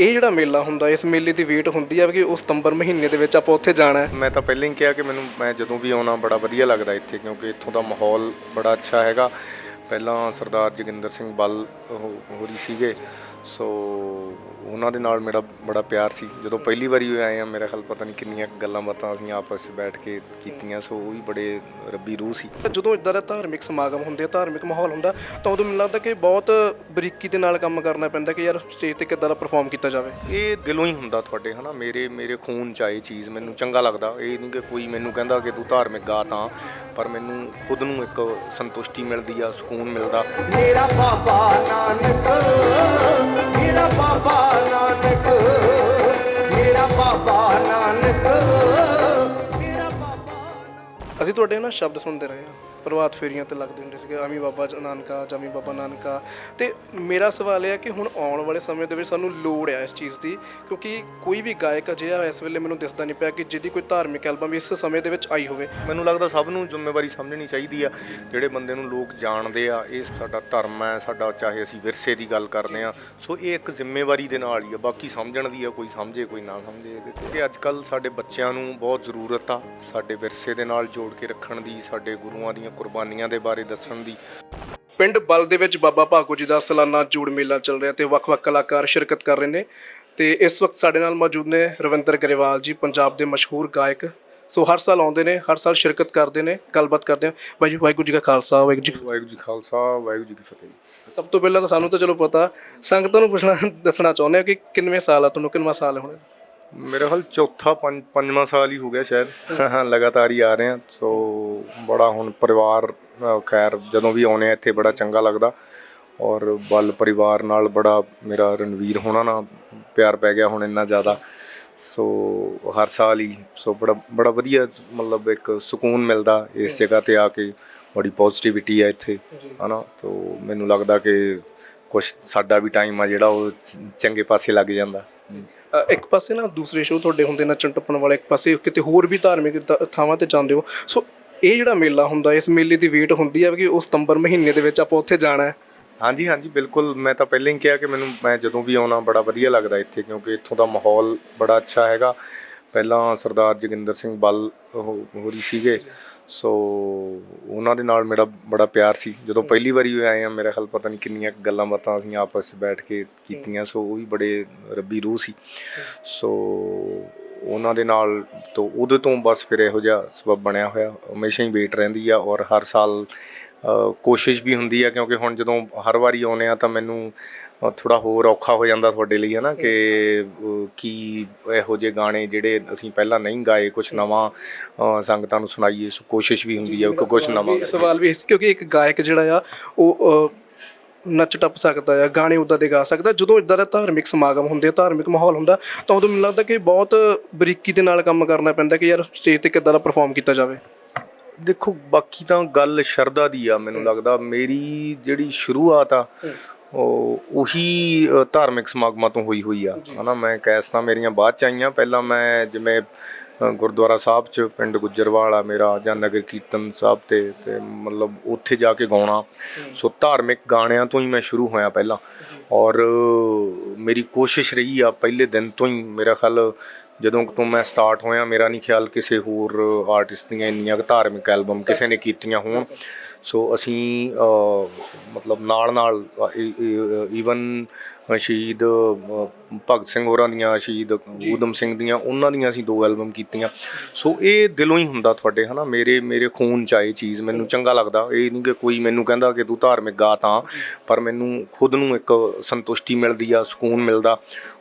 ਇਹ ਜਿਹੜਾ ਮੇਲਾ ਹੁੰਦਾ, ਇਸ ਮੇਲੇ ਦੀ ਵੇਟ ਹੁੰਦੀ ਆ ਕਿ ਉਹ ਸਤੰਬਰ ਮਹੀਨੇ ਦੇ ਵਿੱਚ ਆਪਾਂ ਉੱਥੇ ਜਾਣਾ ਹੈ। ਮੈਂ ਤਾਂ ਪਹਿਲਾਂ ਹੀ ਕਿਹਾ ਕਿ ਮੈਨੂੰ, ਮੈਂ ਜਦੋਂ ਵੀ ਆਉਣਾ ਬੜਾ ਵਧੀਆ ਲੱਗਦਾ ਇੱਥੇ, ਕਿਉਂਕਿ ਇੱਥੋਂ ਦਾ ਮਾਹੌਲ ਬੜਾ ਅੱਛਾ ਹੈਗਾ। ਪਹਿਲਾਂ ਸਰਦਾਰ ਜੋਗਿੰਦਰ ਸਿੰਘ ਬੱਲ ਉਹ ਹੋਰੀ ਸੀਗੇ ਸੋ ਉਹਨਾਂ ਦੇ ਨਾਲ ਮੇਰਾ ਬੜਾ ਪਿਆਰ ਸੀ। ਜਦੋਂ ਪਹਿਲੀ ਵਾਰੀ ਹੋਏ ਆਏ ਆ ਮੇਰਾ ਖਿਆਲ ਪਤਾ ਨਹੀਂ ਕਿੰਨੀਆਂ ਗੱਲਾਂ ਬਾਤਾਂ ਅਸੀਂ ਆਪਸ ਵਿੱਚ ਬੈਠ ਕੇ ਕੀਤੀਆਂ। ਸੋ ਉਹ ਵੀ ਬੜੇ ਰੱਬੀ ਰੂਹ ਸੀ। ਜਦੋਂ ਇਦਾਂ ਦਾ ਧਾਰਮਿਕ ਸਮਾਗਮ ਹੁੰਦੇ ਆ ਧਾਰਮਿਕ ਮਾਹੌਲ ਹੁੰਦਾ ਤਾਂ ਉਦੋਂ ਮੈਨੂੰ ਲੱਗਦਾ ਕਿ ਬਹੁਤ ਬਰੀਕੀ ਦੇ ਨਾਲ ਕੰਮ ਕਰਨਾ ਪੈਂਦਾ ਕਿ ਯਾਰ ਸਟੇਜ ਤੇ ਕਿੱਦਾਂ ਦਾ ਪਰਫਾਰਮ ਕੀਤਾ ਜਾਵੇ। ਇਹ ਦਿਲੋਂ ਹੀ ਹੁੰਦਾ ਤੁਹਾਡੇ ਹਨਾ? ਮੇਰੇ ਮੇਰੇ ਖੂਨ ਚ ਆਏ ਚੀਜ਼ ਮੈਨੂੰ ਚੰਗਾ ਲੱਗਦਾ। ਇਹ ਨਹੀਂ ਕਿ ਕੋਈ ਮੈਨੂੰ ਕਹਿੰਦਾ ਕਿ ਤੂੰ ਧਾਰਮਿਕ ਗਾ ਤਾਂ ਪਰ ਮੈਨੂੰ ਖੁਦ ਨੂੰ ਇੱਕ ਸੰਤੁਸ਼ਟੀ ਮਿਲਦੀ ਆ ਸਕੂਨ ਮਿਲਦਾ। ਮੇਰਾ ਬਾਬਾ ਨਾਨਕ ਮੇਰਾ ਬਾਬਾ ਨਾਨਕ, ਮੇਰਾ ਬਾਬਾ ਨਾਨਕ, ਮੇਰਾ ਬਾਬਾ ਅਸੀਂ ਤੁਹਾਡੇ ਨਾਲ ਸ਼ਬਦ ਸੁਣਦੇ ਰਹੇ ਹਾਂ। ਪ੍ਰਭਾਤ ਫੇਰੀਆਂ ਤੇ ਲੱਗਦੇ ਹੁੰਦੇ ਸੀਗੇ, ਆਮੀ ਬਾਬਾ ਨਾਨਕਾ, ਜਾਮੀ ਬਾਬਾ ਨਾਨਕਾ। ਤੇ ਮੇਰਾ ਸਵਾਲ ਇਹ ਹੈ ਕਿ ਹੁਣ ਆਉਣ ਵਾਲੇ ਸਮੇਂ ਦੇ ਵਿੱਚ ਸਾਨੂੰ ਲੋੜ ਹੈ ਇਸ ਚੀਜ਼ ਦੀ, ਕਿਉਂਕਿ ਕੋਈ ਵੀ ਗਾਇਕ ਅਜਿਹਾ ਇਸ ਵੇਲੇ ਮੈਨੂੰ ਦਿਸਦਾ ਨਹੀਂ ਪਿਆ ਕਿ ਜਿਹਦੀ ਕੋਈ ਧਾਰਮਿਕ ਐਲਬਮ ਇਸ ਸਮੇਂ ਦੇ ਵਿੱਚ ਆਈ ਹੋਵੇ। ਮੈਨੂੰ ਲੱਗਦਾ ਸਭ ਨੂੰ ਜ਼ਿੰਮੇਵਾਰੀ ਸਮਝਣੀ ਚਾਹੀਦੀ ਆ, ਜਿਹੜੇ ਬੰਦੇ ਨੂੰ ਲੋਕ ਜਾਣਦੇ ਆ, ਇਹ ਸਾਡਾ ਧਰਮ ਹੈ, ਸਾਡਾ ਚਾਹੇ ਅਸੀਂ ਵਿਰਸੇ ਦੀ ਗੱਲ ਕਰਦੇ ਆ, ਸੋ ਇਹ ਇੱਕ ਜ਼ਿੰਮੇਵਾਰੀ ਦੇ ਨਾਲ ਹੀ ਆ, ਬਾਕੀ ਸਮਝਣ ਦੀ ਆ, ਕੋਈ ਸਮਝੇ, ਕੋਈ ਨਾ ਸਮਝੇ ਇਹਦੇ ਤੇ। ਤੇ ਅੱਜ ਕੱਲ ਸਾਡੇ ਬੱਚਿਆਂ ਨੂੰ ਬਹੁਤ ਜ਼ਰੂਰਤ ਆ, ਸਾਡੇ ਵਿਰਸੇ ਦੇ ਨਾਲ ਜੋੜ ਕੇ ਰੱਖਣ ਦੀ, ਸਾਡੇ ਗੁਰੂਆਂ ਦੀਆਂ ਕੁਰਬਾਨੀਆਂ ਦੇ ਬਾਰੇ ਦੱਸਣ ਦੀ। ਪਿੰਡ ਬਲ ਦੇ ਵਿੱਚ ਬਾਬਾ ਭਾਗੋ ਜੀ ਦਾ ਸਾਲਾਨਾ ਜੂੜ ਮੇਲਾ ਚੱਲ ਰਿਹਾ ਤੇ ਵੱਖ-ਵੱਖ ਕਲਾਕਾਰ ਸ਼ਿਰਕਤ ਕਰ ਰਹੇ ਨੇ। ਤੇ ਇਸ ਵਕਤ ਸਾਡੇ ਨਾਲ ਮੌਜੂਦ ਨੇ ਰਵਿੰਦਰ ਗਰੇਵਾਲ ਜੀ ਪੰਜਾਬ ਦੇ ਮਸ਼ਹੂਰ ਗਾਇਕ। ਸੋ ਹਰ ਸਾਲ ਆਉਂਦੇ ਨੇ ਹਰ ਸਾਲ ਸ਼ਿਰਕਤ ਕਰਦੇ ਨੇ ਗੱਲਬਾਤ ਕਰਦੇ ਆ ਬਾਈ ਜੀ ਵਾਹਿਗੁਰੂ ਜੀ ਕਾ ਖਾਲਸਾ ਵਾਹਿਗੁਰੂ ਜੀ ਵਾਹਿਗੁਰੂ ਜੀ ਖਾਲਸਾ ਵਾਹਿਗੁਰੂ ਜੀ ਕੀ ਫਤਿਹ। ਸਭ ਤੋਂ ਪਹਿਲਾਂ ਤਾਂ ਸਾਨੂੰ ਤਾਂ ਚਲੋ ਪਤਾ ਸੰਗਤਾਂ ਨੂੰ ਪੁੱਛਣਾ ਦੱਸਣਾ ਚਾਹੁੰਦੇ ਆ ਕਿ ਕਿੰਨਵੇਂ ਸਾਲ ਆ ਤੁਹਾਨੂੰ ਕਿੰਨਵਾਂ ਸਾਲ ਹੁਣ? ਮੇਰੇ ਹਾਲ ਚੌਥਾ ਪੰਜ ਪੰਜਵਾਂ ਸਾਲ ਹੀ ਹੋ ਗਿਆ ਸ਼ਾਇਦ ਲਗਾਤਾਰ ਹੀ ਆ ਰਹੇ ਹਾਂ ਸੋ ਬੜਾ ਹੁਣ ਪਰਿਵਾਰ ਅ, ਖੈਰ ਜਦੋਂ ਵੀ ਆਉਨੇ ਆ ਇੱਥੇ ਬੜਾ ਚੰਗਾ ਲੱਗਦਾ ਔਰ ਬਲ ਪਰਿਵਾਰ ਨਾਲ ਬੜਾ ਮੇਰਾ ਰਣਵੀਰ ਹੋਣਾ ਨਾਲ ਪਿਆਰ ਪੈ ਗਿਆ ਹੁਣ ਇੰਨਾ ਜ਼ਿਆਦਾ ਸੋ ਹਰ ਸਾਲ ਹੀ ਸੋ ਬੜਾ ਬੜਾ ਵਧੀਆ ਮਤਲਬ ਇੱਕ ਸਕੂਨ ਮਿਲਦਾ ਇਸ ਜਗ੍ਹਾ ਤੇ ਆ ਕੇ ਬੜੀ ਪੋਜ਼ਿਟਿਵਿਟੀ ਹੈ ਇੱਥੇ ਹਨਾ ਤੋ ਮੈਨੂੰ ਲੱਗਦਾ ਕਿ ਕੁਝ ਸਾਡਾ ਵੀ ਟਾਈਮ ਆ ਜਿਹੜਾ ਉਹ ਚ- ਚੰਗੇ ਪਾਸੇ ਲੱਗ ਜਾਂਦਾ ਇੱਕ ਪਾਸੇ ਨਾ ਦੂਸਰੇ ਸ਼ੋਅ ਤੁਹਾਡੇ ਹੁੰਦੇ ਨੱਚਣ ਟੱਪਣ ਵਾਲੇ ਇੱਕ ਪਾਸੇ ਕਿਤੇ ਹੋਰ ਵੀ ਧਾਰਮਿਕ th- ਥਾਵਾਂ ਤੇ ਜਾਂਦੇ ਹੋ। ਸੋ ਇਹ ਜਿਹੜਾ ਮੇਲਾ ਹੁੰਦਾ, ਇਸ ਮੇਲੇ ਦੀ ਵੇਟ ਹੁੰਦੀ ਆ ਕਿ ਉਹ ਸਤੰਬਰ ਮਹੀਨੇ ਦੇ ਵਿੱਚ ਆਪਾਂ ਉੱਥੇ ਜਾਣਾ ਹੈ? ਹਾਂਜੀ ਹਾਂਜੀ, ਬਿਲਕੁਲ। ਮੈਂ ਤਾਂ ਪਹਿਲਾਂ ਹੀ ਕਿਹਾ ਕਿ ਮੈਨੂੰ, ਮੈਂ ਜਦੋਂ ਵੀ ਆਉਣਾ ਬੜਾ ਵਧੀਆ ਲੱਗਦਾ ਇੱਥੇ, ਕਿਉਂਕਿ ਇੱਥੋਂ ਦਾ ਮਾਹੌਲ ਬੜਾ ਅੱਛਾ ਹੈਗਾ। ਪਹਿਲਾਂ ਸਰਦਾਰ ਜੋਗਿੰਦਰ ਸਿੰਘ ਬੱਲ, ਉਹ, ਹੋਰੀ ਸੀਗੇ। ਸੋ ਉਹਨਾਂ ਦੇ ਨਾਲ ਮੇਰਾ ਬੜਾ ਪਿਆਰ ਸੀ। ਜਦੋਂ ਪਹਿਲੀ ਵਾਰੀ ਹੋਏ ਆਏ ਆ ਮੇਰਾ ਖਿਆਲ ਪਤਾ ਨਹੀਂ ਕਿੰਨੀਆਂ ਗੱਲਾਂ ਬਾਤਾਂ ਅਸੀਂ ਆਪਸ ਵਿੱਚ ਬੈਠ ਕੇ ਕੀਤੀਆਂ। ਸੋ ਉਹ ਵੀ ਬੜੇ ਰੱਬੀ ਰੂਹ ਸੀ। ਸੋ ਉਹਨਾਂ ਦੇ ਨਾਲ ਤੋਂ ਉਹਦੇ ਤੋਂ ਬਸ ਫਿਰ ਇਹੋ ਜਿਹਾ ਸਬਬ ਬਣਿਆ ਹੋਇਆ। ਹਮੇਸ਼ਾ ਹੀ ਵੇਟ ਰਹਿੰਦੀ ਆ ਔਰ ਹਰ ਸਾਲ ਕੋਸ਼ਿਸ਼ ਵੀ ਹੁੰਦੀ ਆ ਕਿਉਂਕਿ ਹੁਣ ਜਦੋਂ ਹਰ ਵਾਰੀ ਆਉਨੇ ਆ ਤਾਂ ਮੈਨੂੰ ਥੋੜਾ ਹੋਰ ਔਖਾ ਹੋ ਜਾਂਦਾ ਤੁਹਾਡੇ ਲਈ ਹਨਾ ਕਿ ਕੀ ਇਹੋ ਜਿਹੇ ਗਾਣੇ ਜਿਹੜੇ ਅਸੀਂ ਪਹਿਲਾਂ ਨਹੀਂ ਗਾਏ ਕੁਝ ਨਵਾਂ ਸੰਗਤਾਂ ਨੂੰ ਸੁਣਾਈਏ ਸੋ ਕੋਸ਼ਿਸ਼ ਵੀ ਹੁੰਦੀ ਆ ਕਿ ਕੁਝ ਨਵਾਂ ਸਵਾਲ ਵੀ ਕਿਉਂਕਿ ਇੱਕ ਗਾਇਕ ਜਿਹੜਾ ਆ ਉਹ ਨੱਚ ਟੱਪ ਸਕਦਾ ਆ ਗਾਣੇ ਉਦਾਂ ਦੇ ਗਾ ਸਕਦਾ ਜਦੋਂ ਇਦਾਂ ਦਾ ਧਾਰਮਿਕ ਸਮਾਗਮ ਹੁੰਦੇ ਆ ਧਾਰਮਿਕ ਮਾਹੌਲ ਹੁੰਦਾ ਤਾਂ ਉਦੋਂ ਮੈਨੂੰ ਲੱਗਦਾ ਕਿ ਬਹੁਤ ਬਰੀਕੀ ਦੇ ਨਾਲ ਕੰਮ ਕਰਨਾ ਪੈਂਦਾ ਕਿ ਯਾਰ ਸਟੇਜ ਤੇ ਕਿੱਦਾਂ ਦਾ ਪਰਫਾਰਮ ਕੀਤਾ ਜਾਵੇ। ਦੇਖੋ ਬਾਕੀ ਤਾਂ ਗੱਲ ਸ਼ਰਧਾ ਦੀ ਆ ਮੈਨੂੰ ਲੱਗਦਾ। ਮੇਰੀ ਜਿਹੜੀ ਸ਼ੁਰੂਆਤ ਆ ਉਹ ਉਹੀ ਧਾਰਮਿਕ ਸਮਾਗਮਾਂ ਤੋਂ ਹੋਈ ਹੋਈ ਆ। ਹਨਾ ਮੈਂ ਕੈਸਟਾਂ ਮੇਰੀਆਂ ਬਾਅਦ ਚ ਆਈਆਂ। ਪਹਿਲਾਂ ਮੈਂ ਜਿਵੇਂ ਗੁਰਦੁਆਰਾ ਸਾਹਿਬ ਚ ਪਿੰਡ ਗੁੱਜਰਵਾਲ ਆ ਮੇਰਾ ਜਾਂ ਨਗਰ ਕੀਰਤਨ ਸਾਹਿਬ ਤੇ ਤੇ ਮਤਲਬ ਉੱਥੇ ਜਾ ਕੇ ਗਾਉਣਾ। ਸੋ ਧਾਰਮਿਕ ਗਾਣਿਆਂ ਤੋਂ ਹੀ ਮੈਂ ਸ਼ੁਰੂ ਹੋਇਆ ਪਹਿਲਾਂ। ਔਰ ਮੇਰੀ ਕੋਸ਼ਿਸ਼ ਰਹੀ ਆ ਪਹਿਲੇ ਦਿਨ ਤੋਂ ਹੀ ਮੇਰਾ ਖਿਆਲ ਜਦੋਂ ਤੋਂ ਮੈਂ ਸਟਾਰਟ ਹੋਇਆ ਮੇਰਾ ਨਹੀਂ ਖਿਆਲ ਕਿਸੇ ਹੋਰ ਆਰਟਿਸਟ ਦੀਆਂ ਇੰਨੀਆਂ ਧਾਰਮਿਕ ਐਲਬਮ ਕਿਸੇ ਨੇ ਕੀਤੀਆਂ ਹੋਣ। ਸੋ ਅਸੀਂ ਮਤਲਬ ਨਾਲ ਨਾਲ ਈਵਨ ਸ਼ਹੀਦ ਭਗਤ ਸਿੰਘ ਹੋਰਾਂ ਦੀਆਂ ਸ਼ਹੀਦ ਊਧਮ ਸਿੰਘ ਦੀਆਂ ਉਹਨਾਂ ਦੀਆਂ ਅਸੀਂ ਦੋ ਐਲਬਮ ਕੀਤੀਆਂ। ਸੋ ਇਹ ਦਿਲੋਂ ਹੀ ਹੁੰਦਾ ਤੁਹਾਡੇ ਹਨਾ? ਮੇਰੇ ਮੇਰੇ ਖੂਨ ਚ ਆਏ ਚੀਜ਼ ਮੈਨੂੰ ਚੰਗਾ ਲੱਗਦਾ। ਇਹ ਨਹੀਂ ਕਿ ਕੋਈ ਮੈਨੂੰ ਕਹਿੰਦਾ ਕਿ ਤੂੰ ਧਾਰਮਿਕ ਗਾ ਤਾਂ ਪਰ ਮੈਨੂੰ ਖੁਦ ਨੂੰ ਇੱਕ ਸੰਤੁਸ਼ਟੀ ਮਿਲਦੀ ਆ ਸਕੂਨ ਮਿਲਦਾ।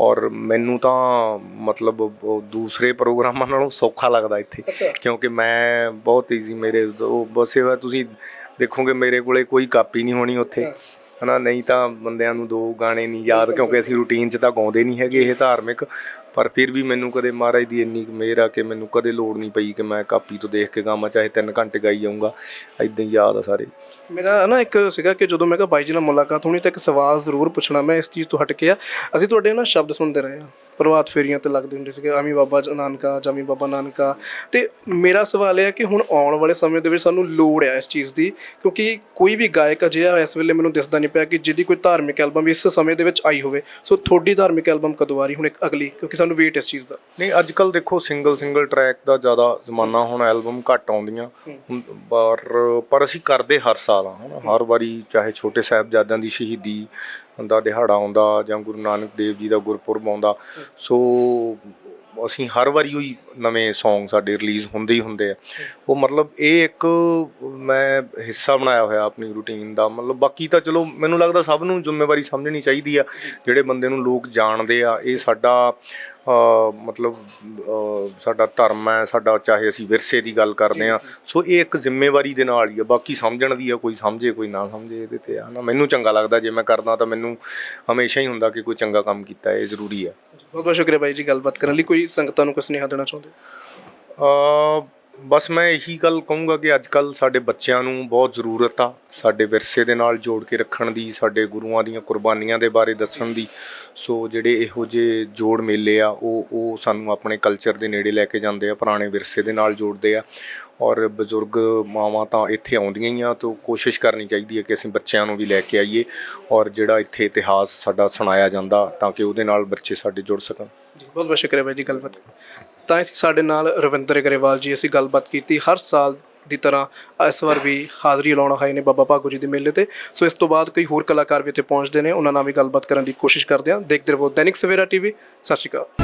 ਔਰ ਮੈਨੂੰ ਤਾਂ ਮਤਲਬ ਦੂਸਰੇ ਪ੍ਰੋਗਰਾਮਾਂ ਨਾਲੋਂ ਸੌਖਾ ਲੱਗਦਾ ਇੱਥੇ। ਕਿਉਂਕਿ ਮੈਂ ਬਹੁਤ ਈਜ਼ੀ ਮੇਰੇ ਉਹ ਬਸੇ ਹੋਇਆ ਤੁਸੀਂ ਦੇਖੋਗੇ ਮੇਰੇ ਕੋਲੇ ਕੋਈ ਕਾਪੀ ਨਹੀਂ ਹੋਣੀ ਉੱਥੇ। ਹਨਾ ਨਹੀਂ ਤਾਂ ਬੰਦਿਆਂ ਨੂੰ ਦੋ ਗਾਣੇ ਨਹੀਂ ਯਾਦ ਕਿਉਂਕਿ ਅਸੀਂ ਰੂਟੀਨ 'ਚ ਤਾਂ ਗਾਉਂਦੇ ਨਹੀਂ ਹੈਗੇ ਇਹ ਧਾਰਮਿਕ। ਪਰ ਫਿਰ ਵੀ ਮੈਨੂੰ ਕਦੇ ਮਹਾਰਾਜ ਦੀ ਇੰਨੀ ਮਿਹਰ ਆ ਕਿ ਮੈਨੂੰ ਕਦੇ ਲੋੜ ਨਹੀਂ ਪਈ ਕਿ ਮੈਂ ਕਾਪੀ ਤੋਂ ਦੇਖ ਕੇ ਗਾਵਾਂ ਚਾਹੇ 3 ਘੰਟੇ ਗਾਈ ਜਾਊਂਗਾ। ਇਦਾਂ ਹੀ ਯਾਦ ਆ ਸਾਰੇ। ਮੇਰਾ ਨਾ ਇੱਕ ਸੀਗਾ ਕਿ ਜਦੋਂ ਮੈਂ ਕਿਹਾ ਬਾਈ ਜੀ ਨਾਲ ਮੁਲਾਕਾਤ ਹੋਣੀ ਤਾਂ ਇੱਕ ਸਵਾਲ ਜ਼ਰੂਰ ਪੁੱਛਣਾ ਮੈਂ ਇਸ ਚੀਜ਼ ਤੋਂ ਹਟ ਕੇ ਆ। ਅਸੀਂ ਤੁਹਾਡੇ ਨਾ ਸ਼ਬਦ ਸੁਣਦੇ ਰਹੇ ਆ। ਪ੍ਰਭਾਤ ਫੇਰੀਆਂ ਤੇ ਲੱਗਦੇ ਹੁੰਦੇ ਸੀਗੇ ਆਮੀ ਬਾਬਾ ਜ- ਨਾਨਕਾ ਜਾਮੀ ਬਾਬਾ ਨਾਨਕਾ। ਤੇ ਮੇਰਾ ਸਵਾਲ ਇਹ ਹੈ ਕਿ ਹੁਣ ਆਉਣ ਵਾਲੇ ਸਮੇਂ ਦੇ ਵਿੱਚ ਸਾਨੂੰ ਲੋੜ ਹੈ ਇਸ ਚੀਜ਼ ਦੀ ਕਿਉਂਕਿ ਕੋਈ ਵੀ ਗਾਇਕ ਅਜਿਹਾ ਇਸ ਵੇਲੇ ਮੈਨੂੰ ਦਿਸਦਾ ਨਹੀਂ ਪਿਆ ਕਿ ਜਿਹਦੀ ਕੋਈ ਧਾਰਮਿਕ ਐਲਬਮ ਇਸ ਸਮੇਂ ਦੇ ਵਿੱਚ ਆਈ ਹੋਵੇ। ਸੋ ਤੁਹਾਡੀ ਧਾਰਮਿਕ ਐਲਬਮ ਕਦੋਂ ਆ ਰਹੀ ਹੁਣ ਇੱਕ ਅਗਲੀ ਕਿਉਂਕਿ ਸਾਨੂੰ ਵੇਟ ਇਸ ਚੀਜ਼ ਦਾ। ਨਹੀਂ ਅੱਜ ਕੱਲ ਦੇਖੋ ਸਿੰਗਲ ਸਿੰਗਲ ਟਰੈਕ ਦਾ ਜ਼ਿਆਦਾ ਜ਼ਮਾਨਾ ਹੁਣ ਐਲਬਮ ਘੱਟ ਆਉਂਦੀਆਂ। ਪਰ ਪਰ ਅਸੀਂ ਕਰਦੇ ਹਰ ਸਾਲ। ਆ, ਹਨਾ। ਹਰ ਵਾਰੀ ਚਾਹੇ ਛੋਟੇ ਸਾਹਿਬਜ਼ਾਦਿਆਂ ਦੀ ਸ਼ਹੀਦੀ ਦਾ ਦਿਹਾੜਾ ਆਉਂਦਾ ਜਾਂ ਗੁਰੂ ਨਾਨਕ ਦੇਵ ਜੀ ਦਾ ਗੁਰਪੁਰਬ ਆਉਂਦਾ। ਸੋ ਅਸੀਂ ਹਰ ਵਾਰੀ ਉਹੀ ਨਵੇਂ Song ਸਾਡੇ ਰਿਲੀਜ਼ ਹੁੰਦੇ ਹੀ ਹੁੰਦੇ ਆ। ਉਹ ਮਤਲਬ ਇਹ ਇੱਕ ਮੈਂ ਹਿੱਸਾ ਬਣਾਇਆ ਹੋਇਆ ਆਪਣੀ ਰੂਟੀਨ ਦਾ। ਮਤਲਬ ਬਾਕੀ ਤਾਂ ਚਲੋ ਮੈਨੂੰ ਲੱਗਦਾ ਸਭ ਨੂੰ ਜ਼ਿੰਮੇਵਾਰੀ ਸਮਝਣੀ ਚਾਹੀਦੀ ਆ। ਜਿਹੜੇ ਬੰਦੇ ਨੂੰ ਲੋਕ ਜਾਣਦੇ ਆ, ਇਹ ਸਾਡਾ ਮਤਲਬ ਸਾਡਾ ਧਰਮ ਹੈ ਸਾਡਾ ਚਾਹੇ ਅਸੀਂ ਵਿਰਸੇ ਦੀ ਗੱਲ ਕਰਦੇ ਆ ਸੋ ਇਹ ਇੱਕ ਜ਼ਿੰਮੇਵਾਰੀ ਦੇ ਨਾਲ ਹੀ ਆ। ਬਾਕੀ ਸਮਝਣ ਦੀ ਆ ਕੋਈ ਸਮਝੇ ਕੋਈ ਨਾ ਸਮਝੇ ਇਹਦੇ ਤੇ ਆ ਨਾ। ਮੈਨੂੰ ਚੰਗਾ ਲੱਗਦਾ ਜੇ ਮੈਂ ਕਰਦਾ ਤਾਂ ਮੈਨੂੰ ਹਮੇਸ਼ਾ ਹੀ ਹੁੰਦਾ ਕਿ ਕੋਈ ਚੰਗਾ ਕੰਮ ਕੀਤਾ ਇਹ ਜ਼ਰੂਰੀ ਆ। ਬਹੁਤ ਬਹੁਤ ਸ਼ੁਕਰੀਆ ਬਾਈ ਜੀ ਗੱਲਬਾਤ ਕਰਨ ਲਈ। ਕੋਈ ਸੰਗਤਾਂ ਨੂੰ ਕੁਝ ਸੁਨੇਹਾ ਦੇਣਾ ਚਾਹੁੰਦੇ ਅ ਬਸ ਮੈਂ ਇਹੀ ਗੱਲ ਕਹੂੰਗਾ ਕਿ ਅੱਜ ਕੱਲ ਸਾਡੇ ਬੱਚਿਆਂ ਨੂੰ ਬਹੁਤ ਜ਼ਰੂਰਤ ਆ, ਸਾਡੇ ਵਿਰਸੇ ਦੇ ਨਾਲ ਜੋੜ ਕੇ ਰੱਖਣ ਦੀ, ਸਾਡੇ ਗੁਰੂਆਂ ਦੀਆਂ ਕੁਰਬਾਨੀਆਂ ਦੇ ਬਾਰੇ ਦੱਸਣ ਦੀ। ਸੋ ਜਿਹੜੇ ਇਹੋ ਜਿਹੇ ਜੋੜ ਮੇਲੇ ਆ, ਉਹ ਉਹ ਸਾਨੂੰ ਆਪਣੇ ਕਲਚਰ ਦੇ ਨੇੜੇ ਲੈ ਕੇ ਜਾਂਦੇ ਆ, ਪੁਰਾਣੇ ਵਿਰਸੇ ਦੇ ਨਾਲ ਜੋੜਦੇ ਆ। ਔਰ ਬਜ਼ੁਰਗ ਮਾਵਾਂ ਤਾਂ ਇੱਥੇ ਆਉਂਦੀਆਂ ਹੀ ਆ, ਤਾਂ ਕੋਸ਼ਿਸ਼ ਕਰਨੀ ਚਾਹੀਦੀ ਹੈ ਕਿ ਅਸੀਂ ਬੱਚਿਆਂ ਨੂੰ ਵੀ ਲੈ ਕੇ ਆਈਏ ਔਰ ਜਿਹੜਾ ਇੱਥੇ ਇਤਿਹਾਸ ਸਾਡਾ ਸੁਣਾਇਆ ਜਾਂਦਾ ਤਾਂ ਕਿ ਉਹਦੇ ਨਾਲ ਬੱਚੇ ਸਾਡੇ ਜੁੜ ਸਕਣ। ਬਹੁਤ ਬਹੁਤ ਸ਼ੁਕਰੀਆ ਭਾਈ ਜੀ, ਗੱਲਬਾਤ ਤਾਂ ਇਸ ਸਾਡੇ ਨਾਲ ਰਵਿੰਦਰ ਗਰੇਵਾਲ ਜੀ, ਅਸੀਂ ਗੱਲਬਾਤ ਕੀਤੀ। ਹਰ ਸਾਲ ਦੀ ਤਰ੍ਹਾਂ ਇਸ ਵਾਰ ਵੀ ਹਾਜ਼ਰੀ ਲਾਉਣ ਆਏ ਨੇ ਬਾਬਾ ਭਾਗੋ ਜੀ ਦੇ ਮੇਲੇ ਤੇ। ਸੋ ਇਸ ਤੋਂ ਬਾਅਦ ਕਈ ਹੋਰ ਕਲਾਕਾਰ ਵੀ ਇੱਥੇ ਪਹੁੰਚਦੇ ਨੇ, ਉਹਨਾਂ ਨਾਲ ਵੀ ਗੱਲਬਾਤ ਕਰਨ ਦੀ ਕੋਸ਼ਿਸ਼ ਕਰਦੇ ਹਾਂ। ਦੇਖਦੇ ਰਹੋ ਦੈਨਿਕ ਸਵੇਰਾ ਟੀਵੀ। ਸਤਿ ਸ਼੍ਰੀ ਅਕਾਲ।